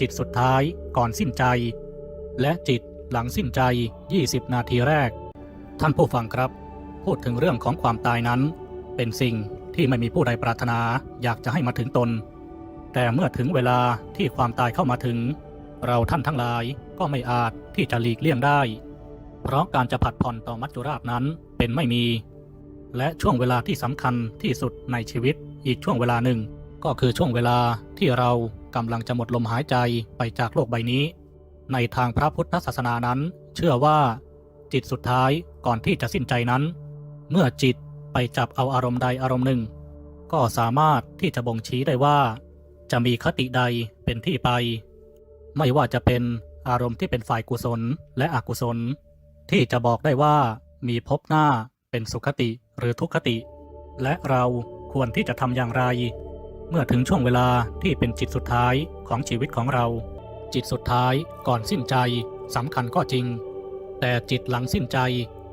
จิตสุดท้ายก่อนสิ้นใจ และจิตหลังสิ้นใจ 20 นาทีแรก ท่านผู้ฟังครับ พูดถึงเรื่องของความตายนั้น เป็นสิ่งที่ไม่มีผู้ใดปรารถนาอยากจะให้มาถึงตน แต่เมื่อถึงเวลาที่ความตายเข้ามาถึง เราท่านทั้งหลายก็ไม่อาจที่จะหลีกเลี่ยงได้ เพราะการจะผัดผ่อนต่อมัจจุราชนั้นเป็นไม่มี และช่วงเวลาที่สำคัญที่สุดในชีวิตอีกช่วงเวลาหนึ่ง ก็คือช่วงเวลาที่เรา กำลังจะหมดลมหายใจไปจากโลกใบนี้ ในทางพระพุทธศาสนานั้น เชื่อว่า จิตสุดท้ายก่อนที่จะสิ้นใจนั้น เมื่อจิตไปจับเอาอารมณ์ใดอารมณ์หนึ่ง ก็สามารถที่จะบ่งชี้ได้ว่า จะมีคติใดเป็นที่ไป ไม่ว่าจะเป็นอารมณ์ที่เป็นฝ่ายกุศลและอกุศล ที่จะบอกได้ว่ามีภพหน้าเป็นสุขติหรือทุกขติ และเราควรที่จะทำอย่างไร เมื่อถึงช่วงเวลาที่เป็นจิตสุดท้ายของชีวิตของเรา จิตสุดท้ายก่อนสิ้นใจสำคัญก็จริง แต่จิตหลังสิ้นใจ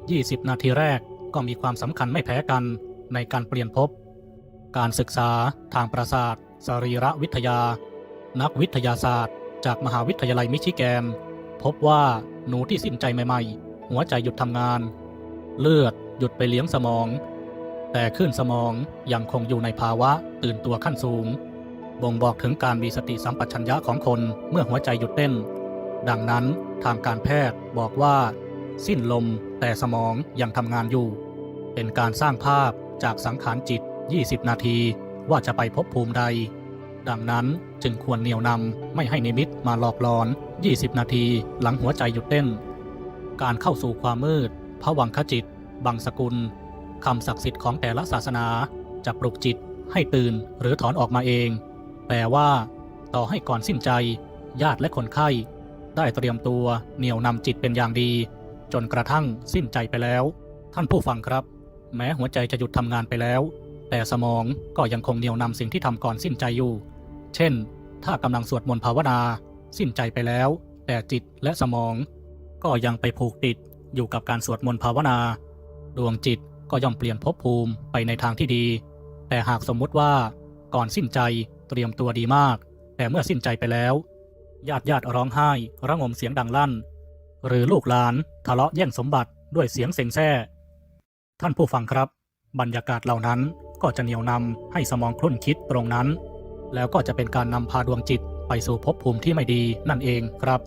20 นาทีแรกก็มีความสำคัญไม่แพ้กันในการเปลี่ยนภพการศึกษาทางประสาท สรีรวิทยา นักวิทยาศาสตร์ จากมหาวิทยาลัยมิชิแกน พบว่าหนูที่สิ้นใจใหม่ ๆ หัวใจหยุดทำงาน เลือดหยุดไปเลี้ยงสมอง แต่คลื่นสมองยังคงอยู่ในภาวะตื่นตัวขั้นสูง บ่งบอกถึงการมีสติสัมปชัญญะของคนเมื่อหัวใจหยุดเต้น ดังนั้นทางการแพทย์บอกว่า สิ้นลมแต่สมองยังทำงานอยู่ เป็นการสร้างภาพจากสังขารจิต 20 นาทีว่าจะไปพบภูมิใด ดังนั้นจึงควรเหนี่ยวนำไม่ให้นิมิตมาหลอกหลอน 20 นาทีหลังหัวใจหยุดเต้น การเข้าสู่ความมืดผวังคจิต บังสกุล คำศักดิ์สิทธิ์ของแต่ละศาสนาจะปลุกจิตให้ตื่นหรือถอนออกมาเอง แปลว่า ต่อให้ก่อนสิ้นใจ ญาติและคนไข้ ได้เตรียมตัวเหนี่ยวนำจิตเป็นอย่างดี จนกระทั่งสิ้นใจไปแล้ว ท่านผู้ฟังครับ แม้หัวใจจะหยุดทำงานไปแล้ว แต่สมองก็ยังคงเหนี่ยวนำสิ่งที่ทำก่อนสิ้นใจอยู่ เช่น ถ้ากำลังสวดมนต์ภาวนา สิ้นใจไปแล้ว แต่จิตและสมอง ก็ยังไปผูกติดอยู่กับการสวดมนต์ภาวนา ดวงจิต ก็ย่อมเปลี่ยนภพภูมิไปในทางที่ดี แต่หากสมมุติว่าก่อนสิ้นใจเตรียมตัวดีมาก แต่เมื่อสิ้นใจไปแล้วญาติญาติร้องไห้ ระงมเสียงดังลั่น หรือลูกหลานทะเลาะแย่งสมบัติด้วยเสียงเซ็งแซ่ ท่านผู้ฟังครับ บรรยากาศเหล่านั้นก็จะเหนี่ยวนำให้สมองคลุ่นคิดตรงนั้น แล้วก็จะเป็นการนำพาดวงจิตไปสู่ภพภูมิที่ไม่ดีนั่นเองครับ